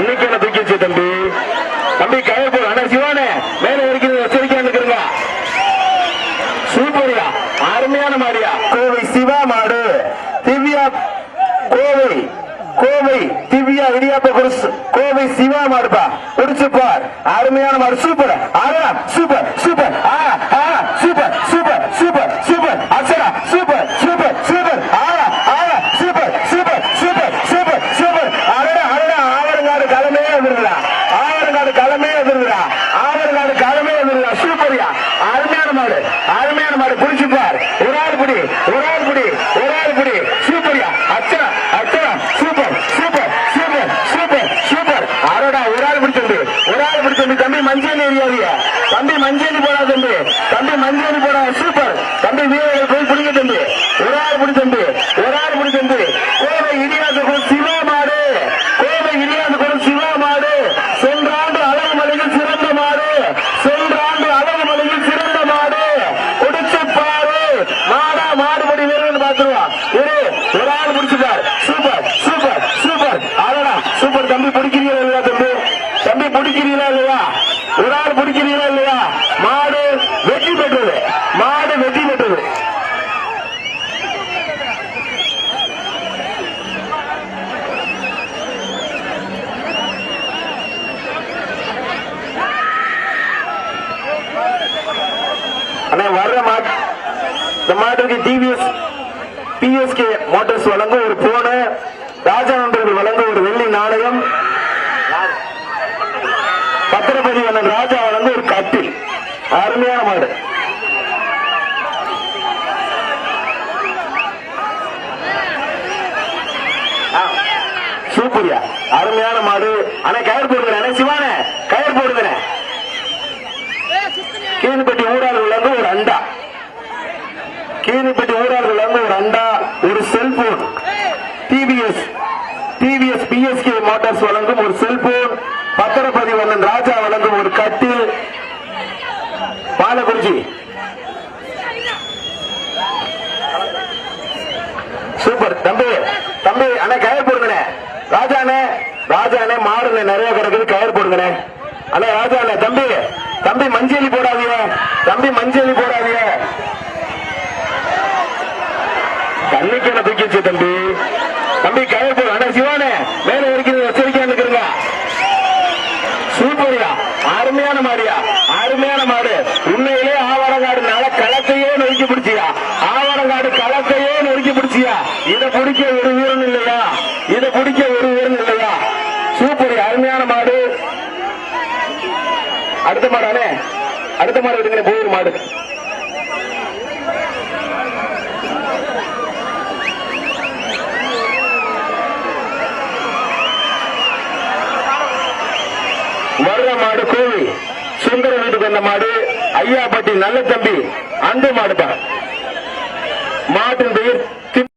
இன்னைக்கு என்ன தூக்கி வச்சு தம்பி? தம்பி கயப்பூர் போடு அண்ணா சிவானே மேல இருக்கிறது எச்சரிக்கையா இருக்கிறீங்க சூப்பரியா அருமையான மாடியா. கோவை சிவா மாடு திவ்யா கோவை கோவை திவ்யா இடியாப்ப குருசு கோவை சிவா மாடுப்பா குடிச்சு பார். அருமையான மாடு சூப்பர். ஆரா சூப்பர் சூப்பர் ஆ ஆ super super super super Akshara super super super ஆரா ஆரா super super super super super அடடா அடடா ஆவரங்காடு களமே எதிர்கிறா ஆவரங்காடு களமே எதிர்கிறா ஆவரங்காடு களமே எதிர்கிறா சூப்பரியா அருமையான மாடு அருமையான மாடு குடிச்சு பார் ஒரு ஆள் புடி ஒரு ஆள் புடி ஒரு ஆள் புடி சூப்பரியா அச்சா அச்சா super super super super super அடடா ஒரு ஆள் பிடிச்சது ஒரு ஆள் பிடிச்சது தம்பி மஞ்சள் ஏரியாவிய தம்பி மஞ்சேரி போடா தம்பி. தம்பி மஞ்சேரி போடா சூப்பர் தம்பி வீரர்கள் போய் பிடிக்க தம்பி. ஒரு ஆள் பிடி தம்பி. ஒரு ஆள் பிடி தம்பி. கோவை இடியாசகுளம் சிவா மாடு. கோவை இடியாசகுளம் சிவா மாடு. சென்ற ஆண்டு அழகு மலையில் சிறந்த மாடு. சென்ற ஆண்டு அழகு மலையில் சிறந்த மாடு. குடிச்சு பாரு. மாடா மாடுபடி வீரர்கள் பார்த்துருவான் ஒரு ஒரு ஆள் பிடிச்சிட்டார் சூப்பர் சூப்பர் சூப்பர் ஆடா சூப்பர் தம்பி பிடிக்கிறீங்களா இல்லையா தம்பி? தம்பி பிடிக்கிறீங்களா இல்லையா? ஒரு ஆள் பிடிக்கிறீங்களா இல்லையா? மாடு வெற்றி பெற்றது. மாடு வெற்றி பெற்றது. அண்ணா வர்ற மாட்டு இந்த மாட்டுக்கு டிவிஎஸ் பிஎஸ்கே மோட்டார்ஸ் வழங்கும் ஒரு போன ராஜா நண்பர்கள் வழங்கும் ஒரு வெள்ளி நாணயம். பத்திரப்பதி அண்ணன் ராஜா வளர்ந்து ஒரு கட்டில். அருமையான மாடு. ஆ, சூப்பரியா. அருமையான மாடு. ஆனா கயிறு போடுகிறேன் அண்ணா சிவானே கயிறு போடுகிறேன் கீழ்பட்டி ஊரால் வந்து ஒரு அண்டா. கீழ்பட்டி ஊரால் வந்து ஒரு அண்டா ஒரு cellphone. TVS TVS BSK motors வழங்கும் ஒரு செல்போன். பத்திரப்பதி வண்ணன் ராஜா வழங்கும் ஒரு கட்டில். பாலக்குறிச்சி சூப்பர். தம்பி தம்பி அண்ணா கயிறு போடுங்கண்ணே. ராஜாண்ணே ராஜாண்ணே மாடுண்ணே நிறைய கிடக்குது கயிறு போடுங்கண்ணே. அண்ணா ராஜாண்ணே தம்பி தம்பி மஞ்சளி போடாதீங்க. தம்பி மஞ்சளி போடாதீங்க. கண்ணுக்கு என்ன தூக்கிச்சு தம்பி? தம்பி கயிறு போடு. அண்ணா சிவானே மேல வரைக்கும் எச்சரிக்கையா இருக்கிறங்க சூப்பரியா. அருமையான மாடியா அருமையான மாடு. உண்மையிலே ஆவரங்காடு நல களத்தையே நொறுக்கி பிடிச்சியா. ஆவரங்காடு களத்தையே நொறுக்கி பிடிச்சியா. இதை பிடிக்க ஒரு வீரன் இல்லையா? இதை பிடிக்க ஒரு வீரன் இல்லையா? சூப்பர் அருமையான மாடு. அடுத்த மாடானே அடுத்த மாடு எடுங்க போயிரு மாடு. வர்ற மாடு கோவி சுந்தர வீட்டுக்கு வந்த மாடு ஐயாப்பட்டி நல்ல தம்பி அந்த மாடுப்பா மாட்டின் பெயர்